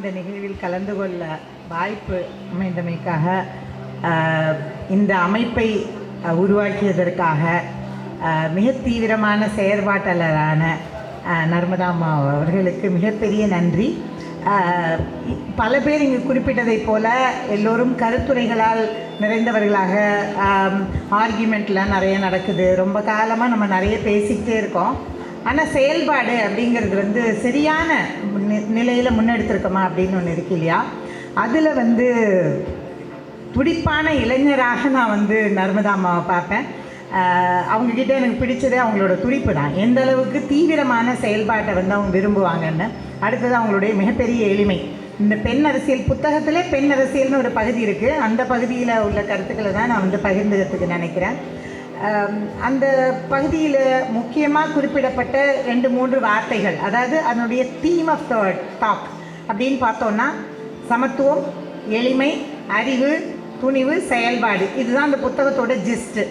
இந்த நிகழ்வில் கலந்து கொள்ள வாய்ப்பு அமைந்தமைக்காக இந்த அமைப்பை உருவாக்கியதற்காக மிக தீவிரமான செயற்பாட்டாளரான நர்மதா அம்மா அவர்களுக்கு மிகப்பெரிய நன்றி. பல பேர் இங்கு குறிப்பிட்டதைப் போல எல்லோரும் கருத்துரைகளால் நிறைந்தவர்களாக ஆர்கியூமெண்ட்லாம் நிறைய நடக்குது. ரொம்ப காலமாக நம்ம நிறைய பேசிக்கிட்டே இருக்கோம். ஆனால் செயல்பாடு அப்படிங்கிறது வந்து சரியான நிலையில் முன்னெடுத்திருக்கோமா அப்படின்னு ஒன்று இருக்கு இல்லையா? அதில் வந்து துடிப்பான இளைஞராக நான் வந்து நர்மதா அம்மாவை பார்ப்பேன். அவங்கக்கிட்ட எனக்கு பிடிச்சதே அவங்களோட துடிப்பு தான். எந்த அளவுக்கு தீவிரமான செயல்பாட்டை வந்து அவங்க விரும்புவாங்கன்னு. அடுத்தது அவங்களுடைய மிகப்பெரிய எளிமை. இந்த பெண் அரசியல் புத்தகத்திலே பெண் அரசியல்னு ஒரு பகுதி இருக்குது அந்த பகுதியில் உள்ள கருத்துக்களை தான் நான் வந்து பகிர்ந்துக்கிறதுக்கு நினைக்கிறேன். அந்த பகுதியில் முக்கியமாக குறிப்பிடப்பட்ட ரெண்டு மூன்று வார்த்தைகள் அதாவது அதனுடைய தீம் ஆஃப் த டாக் அப்படின்னு பார்த்தோன்னா சமத்துவம் எளிமை அறிவு துணிவு செயல்பாடு. இதுதான் அந்த புத்தகத்தோட ஜிஸ்ட்டு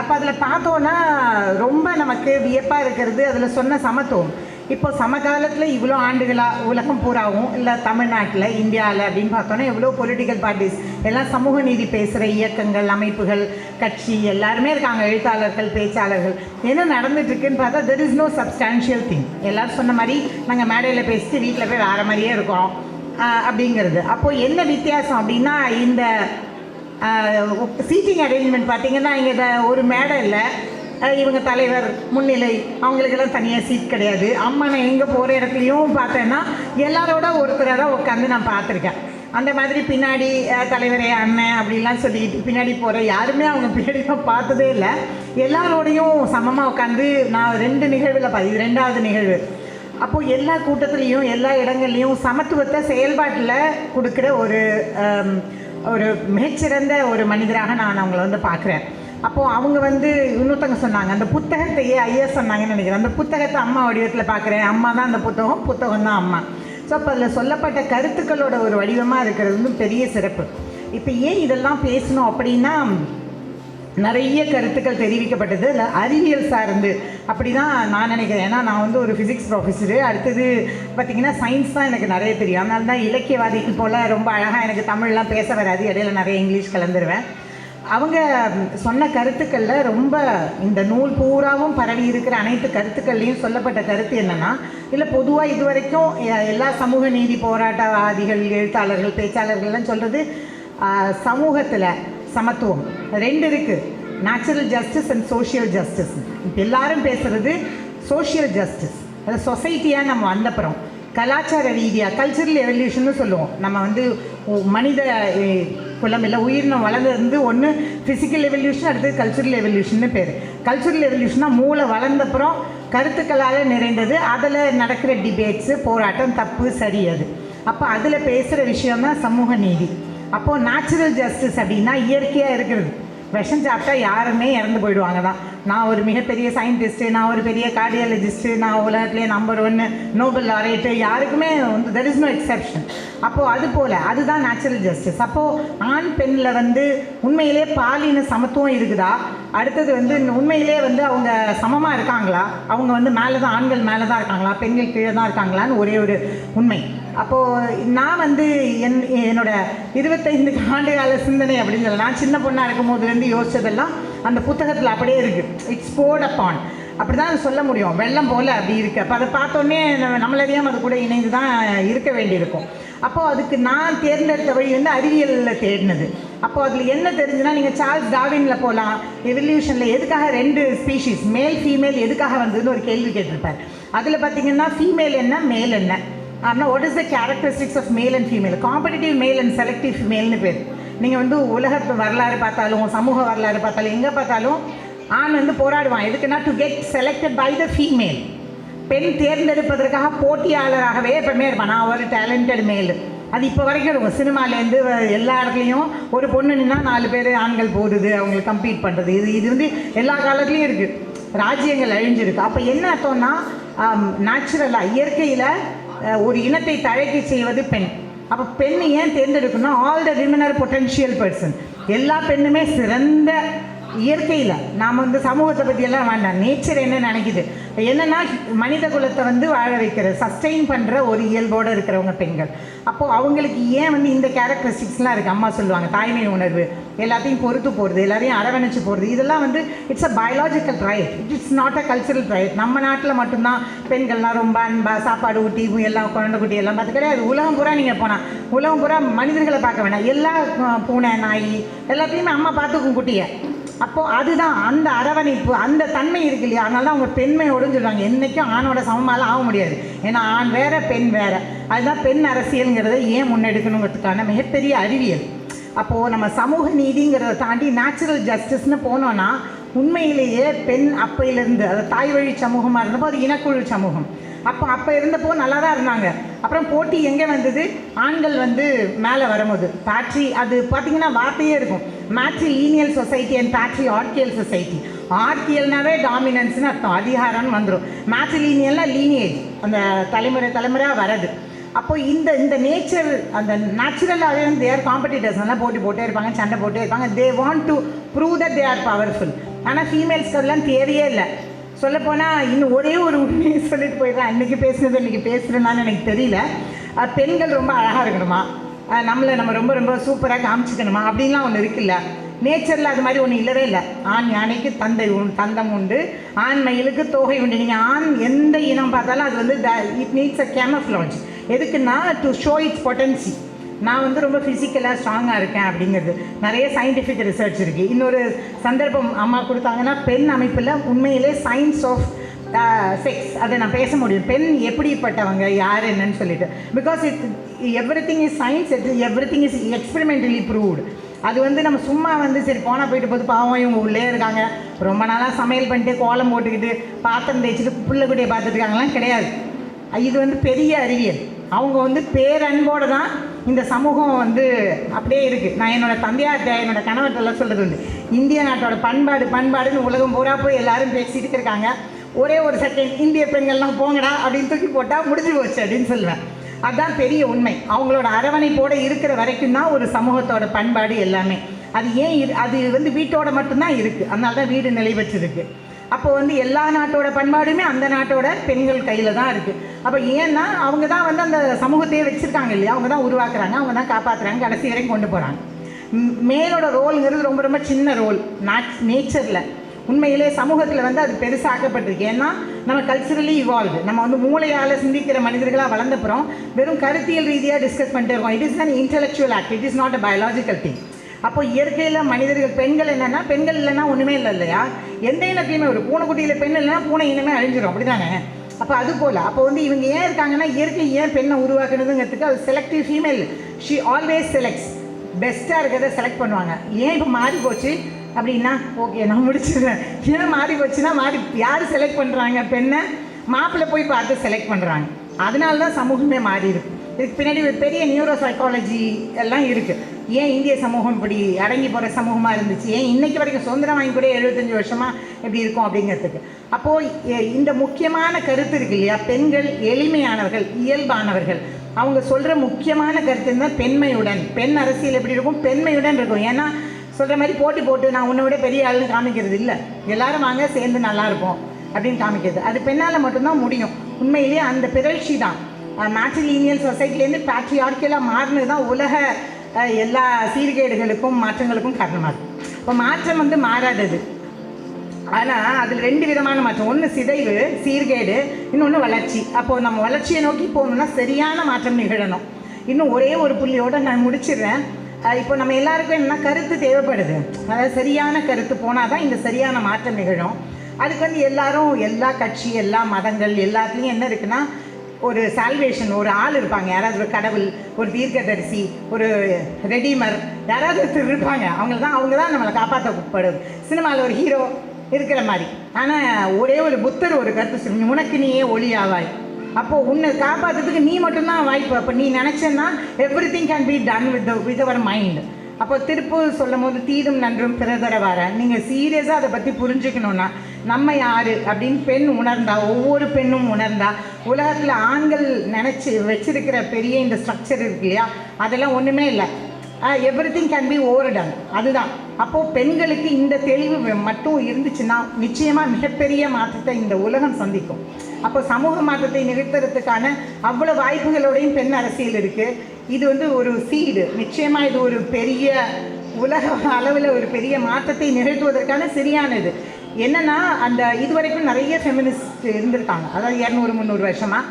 அப்போ அதில் பார்த்தோன்னா ரொம்ப நமக்கு வியப்பாக இருக்கிறது. அதில் சொன்ன சமத்துவம். இப்போ சமகாலத்தில் இவ்வளோ ஆண்டுகளாக உலகம் பூராவும் இல்லை தமிழ்நாட்டில் இந்தியாவில் அப்படின்னு பார்த்தோன்னா எவ்வளோ பொலிட்டிக்கல் பார்ட்டிஸ் எல்லாம் சமூக நீதி பேசுகிற இயக்கங்கள் அமைப்புகள் கட்சி எல்லாருமே இருக்காங்க எழுத்தாளர்கள் பேச்சாளர்கள். என்ன நடந்துட்டுருக்குன்னு பார்த்தா there is no substantial thing எல்லோரும் சொன்ன மாதிரி நாங்கள் மேடையில் பேசிட்டு வீட்டில் போய் வேறு மாதிரியே இருக்கோம் அப்படிங்கிறது. அப்போது என்ன வித்தியாசம் அப்படின்னா இந்த சீட்டிங் அரேஞ்ச்மெண்ட் பார்த்தீங்கன்னா இங்கே ஒரு மேடை இல்லை இவங்க தலைவர் முன்னிலை அவங்களுக்கெல்லாம் தனியாக சீட் கிடையாது. அம்மா நான் எங்கே போகிற இடத்துலையும் பார்த்தேன்னா எல்லாரோட ஒருத்தரை தான் உட்காந்து நான் பார்த்துருக்கேன். அந்த மாதிரி பின்னாடி தலைவரே அண்ணன் அப்படிலாம் சொல்லிட்டு பின்னாடி போகிற யாருமே அவங்க பின்னாடி பார்த்ததே இல்லை. எல்லாரோடையும் சமமாக உட்காந்து நான் ரெண்டு நிகழ்வில் பா இது ரெண்டாவது நிகழ்வு. அப்போது எல்லா கூட்டத்துலேயும் எல்லா இடங்கள்லையும் சமத்துவத்தை செயல்பாட்டில் கொடுக்குற ஒரு ஒரு மிகச்சிறந்த ஒரு மனிதராக நான் அவங்கள வந்து பார்க்குறேன். அப்போது அவங்க வந்து இன்னொருத்தவங்க சொன்னாங்க அந்த புத்தகத்தையே ஐயா சொன்னாங்கன்னு நினைக்கிறேன். அந்த புத்தகத்தை அம்மா வடிவத்தில் பார்க்குறேன். அம்மா தான் அந்த புத்தகம் புத்தகம் தான் அம்மா. ஸோ அப்போ அதில் சொல்லப்பட்ட கருத்துக்களோட ஒரு வடிவமாக இருக்கிறது வந்து பெரிய சிறப்பு. இப்போ ஏன் இதெல்லாம் பேசணும் அப்படின்னா நிறைய கருத்துக்கள் தெரிவிக்கப்பட்டது. இல்லை அறிவியல் சார்ந்து அப்படி தான் நான் நினைக்கிறேன். ஏன்னா நான் வந்து ஒரு ஃபிசிக்ஸ் ப்ரொஃபஸரு அடுத்தது பார்த்திங்கன்னா சயின்ஸ் தான் எனக்கு நிறைய தெரியும். அதனால தான் இலக்கியவாதிகள் போல் ரொம்ப அழகாக எனக்கு தமிழ்லாம் பேச வராது. இடையில நிறைய இங்கிலீஷ் கலந்துருவேன். அவங்க சொன்ன கருத்துக்களில் ரொம்ப இந்த நூல் பூராவும் பரவி இருக்கிற அனைத்து கருத்துக்கள்லையும் சொல்லப்பட்ட கருத்து என்னென்னா இல்லை பொதுவாக இது வரைக்கும் எல்லா சமூக நீதி போராட்டவாதிகள் எழுத்தாளர்கள் பேச்சாளர்கள்லாம் சொல்கிறது சமூகத்தில் சமத்துவம். ரெண்டு இருக்குது natural justice and social justice இப்போ எல்லாரும் பேசுகிறது சோஷியல் ஜஸ்டிஸ் அது சொசைட்டியாக நம்ம வந்தப்புறம். கலாச்சார ரீதியாக கல்ச்சுரல் எவல்யூஷன்னு சொல்லுவோம். நம்ம வந்து மனித குலம் இல்லை உயிரினம் வளர்ந்தது ஒன்று ஃபிசிக்கல் எவல்யூஷன் அடுத்தது கல்ச்சுரல் எவல்யூஷன்னு பேர். கல்ச்சுரல் எவல்யூஷனாக மூளை வளர்ந்தப்புறம் கருத்துக்களால் நிறைந்தது. அதில் நடக்கிற டிபேட்ஸு போராட்டம் தப்பு சரி அது. அப்போ அதில் பேசுகிற விஷயம் தான் சமூக நீதி. அப்போது நேச்சுரல் ஜஸ்டிஸ் அப்படின்னா இயற்கையாக இருக்கிறது. விஷம் சாப்பிட்டா யாருமே இறந்து போயிடுவாங்க தான் நான் ஒரு மிகப்பெரிய சயின்டிஸ்ட்டு நான் ஒரு பெரிய கார்டியாலஜிஸ்ட்டு நான் உலகத்துலேயே நம்பர் ஒன்று நோபல் லாரேட்டு யாருக்குமே வந்து தெர் இஸ் நோ எக்ஸெப்ஷன் அப்போது அது போல் அதுதான் நேச்சுரல் ஜஸ்டிஸ் அப்போது ஆண் பெண்ணில் வந்து உண்மையிலே பாலின சமத்துவம் இருக்குதா? அடுத்தது வந்து உண்மையிலே வந்து அவங்க சமமாக இருக்காங்களா? அவங்க வந்து மேலே தான் ஆண்கள் மேலே தான் இருக்காங்களா? பெண்கள் கீழே தான் இருக்காங்களான்னு ஒரே ஒரு உண்மை. அப்போது நான் வந்து என் என்னோட இருபத்தைந்து ஆண்டு கால சிந்தனை அப்படின்னு சொல்லலாம். நான் சின்ன பொண்ணாக இருக்கும் போதுலேருந்து யோசிச்சதெல்லாம் அந்த புத்தகத்தில் அப்படியே இருக்குது இட்ஸ் போர்ட் அப்பான் அப்படி தான் சொல்ல முடியும். வெள்ளம் போல் அப்படி இருக்குது அப்போ அதை பார்த்தோன்னே நம்ம நம்மளறியாமல் அது கூட இணைந்து தான் இருக்க வேண்டியிருக்கும். அப்போது அதுக்கு நான் தேர்ந்தெடுத்த வழி வந்து அறிவியலில் தேடினது. அப்போது அதில் என்ன தெரிஞ்சுன்னா நீங்கள் சார்ல்ஸ் டாவினில் போகலாம் எவல்யூஷனில் எதுக்காக ரெண்டு ஸ்பீஷீஸ் மேல் ஃபீமேல் எதுக்காக வந்ததுன்னு ஒரு கேள்வி கேட்டிருப்பார். அதில் பார்த்தீங்கன்னா ஃபீமேல் என்ன மேல் என்ன? ஆனால் what is the characteristics of male and female competitive male and selective ஃபீமேல்னு பேர். நீங்கள் வந்து உலக வரலாறு பார்த்தாலும் சமூக வரலாறு பார்த்தாலும் எங்கே பார்த்தாலும் ஆண் வந்து போராடுவான். எதுக்குன்னா to get selected by the female பெண் தேர்ந்தெடுப்பதற்காக போட்டியாளராகவே எப்பவுமே இருப்பான். நான் ஒரு டேலண்டட் மேல் அது இப்போ வரைக்கும் இருக்கும். சினிமாலேருந்து எல்லா இடத்துலையும் ஒரு பொண்ணு நின்னா நாலு பேர் ஆண்கள் போடுது அவங்களுக்கு கம்ப்ளீட் பண்ணுறது இது இது வந்து எல்லா காலத்துலேயும் இருக்குது ராஜ்யங்கள் அழிஞ்சிருக்கு. அப்போ என்ன அர்த்தம்னா நேச்சுரலாக இயற்கையில் ஒரு இனத்தை தழைக்க செய்வது பெண். அப்போ பெண் ஏன் தேர்ந்தெடுக்கணும் all the women are potential person எல்லா பெண்ணுமே சிறந்த இயற்கையில். நாம் வந்து சமூகத்தை பற்றியெல்லாம் வேண்டாம். நேச்சர் என்ன நினைக்குது? என்னென்னா மனித குலத்தை வந்து வாழ வைக்கிற சஸ்டெயின் பண்ணுற ஒரு இயல்போடு இருக்கிறவங்க பெண்கள். அப்போது அவங்களுக்கு ஏன் வந்து இந்த கேரக்டரிஸ்டிக்ஸ்லாம் இருக்குது அம்மா சொல்லுவாங்க தாய்மை உணர்வு எல்லாத்தையும் பொறுத்து போகிறது எல்லாரையும் அரவணைச்சு போகிறது இதெல்லாம் வந்து it's a biological right it's not a cultural right நம்ம நாட்டில் மட்டும்தான் பெண்கள்லாம் ரொம்ப அன்பா சாப்பாடு ஊட்டி எல்லாம் குழந்தை குட்டி எல்லாம் பார்த்து கிடையாது. உலகம் பூரா நீங்கள் போனால் உலகம் பூரா மனிதர்களை பார்க்க வேணாம். எல்லா பூனை நாய் எல்லாத்தையுமே அம்மா பார்த்துக்கும் குட்டியை. அப்போது அதுதான் அந்த அரவணைப்பு அந்த தன்மை இருக்கு இல்லையா? அதனால தான் அவங்க பெண்மையோடுன்னு சொல்லுவாங்க. என்றைக்கும் ஆணோட சமமாலாம் ஆக முடியாது. ஏன்னா ஆண் வேற பெண் வேற. அதுதான் பெண் அரசியலுங்கிறத ஏன் முன்னெடுக்கணுங்கிறதுக்கான மிகப்பெரிய அறிவியல். அப்போது நம்ம சமூக நீதிங்கிறத தாண்டி நேச்சுரல் ஜஸ்டிஸ்னு போனோன்னா உண்மையிலேயே பெண் அப்பையிலேருந்து அது தாய் வழி சமூகமாக இருந்தப்போ அது இனக்குழு சமூகம். அப்போ அப்போ இருந்தப்போ நல்லா தான் இருந்தாங்க. அப்புறம் போட்டி எங்கே வந்தது? ஆண்கள் வந்து மேலே வரும்போது. பேட்ரி அது பார்த்தீங்கன்னா வார்த்தையே இருக்கும். Matrilineal society and patriarchal society ஆர்கியல்னாவே டாமினன்ஸ்னு அர்த்தம். அதிகாரம்னு வந்துடும் மேட்ரி லீனியல்னால் லீனியேஜ் அந்த தலைமுறை தலைமுறையாக வரது அப்போ இந்த இந்த நேச்சர் அந்த நேச்சுரலாகவே வந்து தேர் காம்படிட்டர்ஸ் நல்லா போட்டி போட்டே இருப்பாங்க சண்டை போட்டே இருப்பாங்க. They want to prove that they are powerful ஆனால் ஃபீமேல்ஸ்க்கு அதெல்லாம் தேவையே இல்லை. சொல்லப்போனால் இன்னும் ஒரே ஒரு உண்மையை சொல்லிட்டு போயிடுறேன். அன்றைக்கி பேசுனது இன்றைக்கி பேசுகிறேன்னான்னு எனக்கு தெரியல. பெண்கள் ரொம்ப அழகாக இருக்கணுமா? நம்மளை நம்ம ரொம்ப ரொம்ப சூப்பராக காமிச்சிக்கணுமா? அப்படின்லாம் ஒன்று இருக்குல்ல. நேச்சரில் அது மாதிரி ஒன்று இல்லவே இல்லை. ஆண் யானைக்கு தந்தை உண்டு தந்தம் உண்டு. ஆண் மயிலுக்கு தோகை உண்டு. நீங்கள் ஆண் எந்த இனம் பார்த்தாலும் அது வந்து இட் நீட்ஸ் அ கேமஃப்ளாஜ் எதுக்குன்னா டு ஷோ இட்ஸ் பொட்டன்சி நான் வந்து ரொம்ப ஃபிசிக்கலாக ஸ்ட்ராங்காக இருக்கேன் அப்படிங்கிறது. நிறைய சயின்டிஃபிக் ரிசர்ச் இருக்குது இன்னொரு சந்தர்ப்பம் அம்மா கொடுத்தாங்கன்னா பெண் அமைப்பில் உண்மையிலே சயின்ஸ் ஆஃப் செக்ஸ் அதை நான் பேச முடியும். பெண் எப்படிப்பட்டவங்க யார் என்னன்னு சொல்லிட்டு. Because it everything is science it everything is experimentally proved அது வந்து நம்ம சும்மா வந்து சரி போனால் போயிட்டு போது பாவம் இவங்க உள்ளே இருக்காங்க. ரொம்ப நாளாக சமையல் பண்ணிட்டு கோலம் போட்டுக்கிட்டு பாத்திரம் தேய்ச்சிட்டு பிள்ளை குட்டியை பார்த்துட்டு இருக்காங்கலாம் கிடையாது. இது வந்து பெரிய அறிவியல். அவங்க வந்து பேரன்போடு தான் இந்த சமூகம் வந்து அப்படியே இருக்குது நான் என்னோட தந்தையார்கிட்ட என்னோடய கணவர்கிட்டலாம் சொல்கிறது உண்டு. இந்திய நாட்டோட பண்பாடு பண்பாடுன்னு உலகம் பூரா போய் எல்லாரும் பேசிகிட்டு இருக்காங்க. ஒரே ஒரு செகண்ட் இந்திய பெண்கள்லாம் போங்கடா அப்படின்னு தூக்கி போட்டால் முடிஞ்சு போச்சு அப்படின்னு சொல்லுவேன். அதுதான் பெரிய உண்மை. அவங்களோட அரவணைப்போடு இருக்கிற வரைக்கும் தான் ஒரு சமூகத்தோட பண்பாடு எல்லாமே. அது ஏன் அது வந்து வீட்டோட மட்டும்தான் இருக்குது அதனால தான் வீடு நிலை பெற்றிருக்கு அப்போ வந்து எல்லா நாட்டோட பண்பாடுமே அந்த நாட்டோட பெண்கள் கையில் தான் இருக்குது அப்போ ஏன்னா அவங்க தான் வந்து அந்த சமூகத்தையே வச்சுருக்காங்க இல்லையா? அவங்க தான் உருவாக்குறாங்க அவங்க தான் காப்பாற்றுறாங்க கடைசி வரைக்கும் கொண்டு போகிறாங்க மேலோட ரோலுங்கிறது ரொம்ப ரொம்ப சின்ன ரோல். நேச்சரில் உண்மையிலே சமூகத்தில் வந்து அது பெருசாக்கப்பட்டிருக்கு. ஏன்னா நம்ம கல்ச்சுரலி இவால்வ் நம்ம வந்து மூளையால் சிந்திக்கிற மனிதர்களாக வளர்ந்தப்புறம் வெறும் கருத்தியல் ரீதியாக டிஸ்கஸ் பண்ணிட்டு இருக்கோம். It is an intellectual act it is not a biological thing அப்போ இயற்கையில் மனிதர்கள் பெண்கள் என்னென்னா பெண்கள் இல்லைன்னா ஒன்றுமே இல்லை இல்லையா? எந்த இனத்தையுமே ஒரு பூனைக்குட்டியில் பெண் இல்லைன்னா பூனை இனமே அழிஞ்சிடும் அப்படி தானே அப்போ அது போல். அப்போ வந்து இவங்க ஏன் இருக்காங்கன்னா இயற்கை ஏன் பெண்ணை உருவாக்குனதுங்கிறதுக்கு அது selective female she always selects பெஸ்ட்டாக இருக்கிறத செலக்ட் பண்ணுவாங்க. ஏன் இப்போ மாறி போச்சு? அப்படின்னா ஓகே நான் முடிச்சிடுறேன். ஏன் மாறி போச்சுன்னா மாறி யார் செலக்ட் பண்ணுறாங்க பெண்ணை? மாப்பிள்ளை போய் பார்த்து செலக்ட் பண்ணுறாங்க அதனால தான் சமூகமே மாறி இருக்கு இதுக்கு பின்னாடி ஒரு பெரிய நியூரோ சைக்காலஜி எல்லாம் இருக்குது ஏன் இந்திய சமூகம் இப்படி அடங்கி போகிற சமூகமாக இருந்துச்சு? ஏன் இன்றைக்கி வரைக்கும் சுதந்திரம் வாங்கி கூட எழுபத்தஞ்சு வருஷமாக எப்படி இருக்கும் அப்படிங்கிறதுக்கு? அப்போது இந்த முக்கியமான கருத்து இருக்கு இல்லையா? பெண்கள் எளிமையானவர்கள் இயல்பானவர்கள். அவங்க சொல்கிற முக்கியமான கருத்து தான் பெண்மையுடன். பெண் அரசியல் எப்படி இருக்கும்? பெண்மையுடன் இருக்கும். ஏன்னா சொல்கிற மாதிரி போட்டி போட்டு நான் உன்னை விட பெரிய ஆளுன்னு காமிக்கிறது இல்லை. எல்லாரும் வாங்க சேர்ந்து நல்லா இருப்போம் அப்படின்னு காமிக்கிறது. அது பெண்ணால் மட்டும்தான் முடியும். உண்மையிலேயே அந்த பிறழ்ச்சி தான். மேட்ரிலீனியல் சொசைட்டிலேருந்து பேட்ரியார்க்கியலாக மாறினது தான் உலக எல்லா சீர்கேடுகளுக்கும் மாற்றங்களுக்கும் காரணமாக இப்போ மாற்றம் வந்து மாறாதது. ஆனால் அதில் ரெண்டு விதமான மாற்றம். ஒன்று சிதைவு சீர்கேடு இன்னொன்று வளர்ச்சி. அப்போது நம்ம வளர்ச்சியை நோக்கி போகணுன்னா சரியான மாற்றம் நிகழணும். இன்னும் ஒரே ஒரு புள்ளியோடு நான் முடிச்சிடுறேன். இப்போ நம்ம எல்லாருக்கும் என்ன கருத்து தேவைப்படுது. அதாவது சரியான கருத்து போனால் தான் இந்த சரியான மாற்றம் நிகழும். அதுக்கு வந்து எல்லாரும் எல்லா கட்சி எல்லா மதங்கள் எல்லாத்துலேயும் என்ன இருக்குன்னா ஒரு சால்வேஷன் ஒரு ஆள் இருப்பாங்க. யாராவது ஒரு கடவுள் ஒரு தீர்க்கதரிசி ஒரு ரெடிமர் யாராவது ஒருத்தர் இருப்பாங்க. அவங்க தான் அவங்க தான் நம்மளை காப்பாற்றப்படும் சினிமாவில் ஒரு ஹீரோ இருக்கிற மாதிரி. ஆனால் ஒரே ஒரு புத்தர் ஒரு கருத்து சொல்லி உனக்கு நீயே ஒளி ஆவாய். அப்போது உன்னை காப்பாற்றுறதுக்கு நீ மட்டும்தான் வாய்ப்பு. அப்போ நீ நினச்சேன்னா everything can be done with with our mind அப்போ திருப்பூர் சொல்லும் போது தீதும் நன்றும் பிறதர வர நீங்கள் சீரியஸாக அதை பற்றி புரிஞ்சுக்கணுன்னா நம்ம யார் அப்படின்னு பெண் உணர்ந்தா ஒவ்வொரு பெண்ணும் உணர்ந்தா உலகத்தில் ஆண்கள் நினச்சி வச்சிருக்கிற பெரிய இந்த ஸ்ட்ரக்சர் இருக்கு இல்லையா? அதெல்லாம் ஒன்றுமே இல்லை. Everything can be over done அதுதான். அப்போது பெண்களுக்கு இந்த தெளிவு மட்டும் இருந்துச்சுன்னா நிச்சயமாக மிகப்பெரிய மாற்றத்தை இந்த உலகம் சந்திக்கும். அப்போ சமூக மாற்றத்தை நிகழ்த்துறதுக்கான அவ்வளோ வாய்ப்புகளோடையும் பெண் அரசியல் இருக்குது இது வந்து ஒரு சீடு நிச்சயமாக இது ஒரு பெரிய உலக அளவில் ஒரு பெரிய மாற்றத்தை நிகழ்த்துவதற்கான சரியானது. என்னன்னா அந்த இதுவரைக்கும் நிறைய ஃபெமினிஸ்ட் இருந்திருக்காங்க. அதாவது இரநூறு முந்நூறு வருஷமாக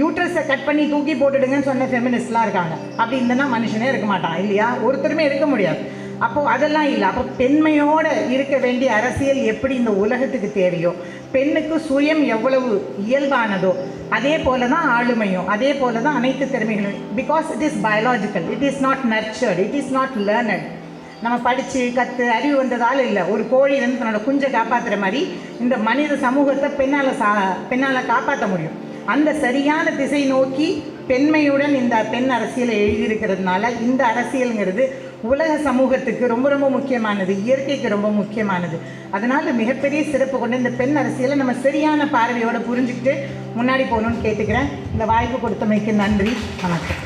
யூட்ரஸை கட் பண்ணி தூக்கி போட்டுடுங்கன்னு சொன்ன ஃபெமினிஸ்ட்லாம் இருக்காங்க. அப்படி இருந்தனா மனுஷனே இருக்க மாட்டான் இல்லையா? ஒருத்தருமே இருக்க முடியாது. அப்போது அதெல்லாம் இல்லை. அப்போ பெண்மையோடு இருக்க வேண்டிய அரசியல் எப்படி இந்த உலகத்துக்கு தேவையோ பெண்ணுக்கு சுயம் எவ்வளவு இயல்பானதோ அதே போல தான் ஆளுமையும் அதே போல தான் அனைத்து திறமைகளும். Because it is biological it is not nurtured it is not learned நம்ம படித்து கற்று அறிவு வந்ததால் இல்லை. ஒரு கோழி வந்து தன்னோட குஞ்சை காப்பாற்றுற மாதிரி இந்த மனித சமூகத்தை பெண்ணால் சா பெண்ணால் காப்பாற்ற முடியும். அந்த சரியான திசை நோக்கி பெண்மையுடன் இந்த பெண் அரசியலை எழுதியிருக்கிறதுனால இந்த அரசியலுங்கிறது உலக சமூகத்துக்கு ரொம்ப ரொம்ப முக்கியமானது இயற்கைக்கு ரொம்ப முக்கியமானது. அதனால் மிகப்பெரிய சிறப்பு கொண்டு இந்த பெண் அரசியலை நம்ம சரியான பார்வையோடு புரிஞ்சுக்கிட்டு முன்னாடி போகணும்னு கேட்டுக்கிறேன். இந்த வாய்ப்பு கொடுத்தமைக்கு நன்றி வணக்கம்.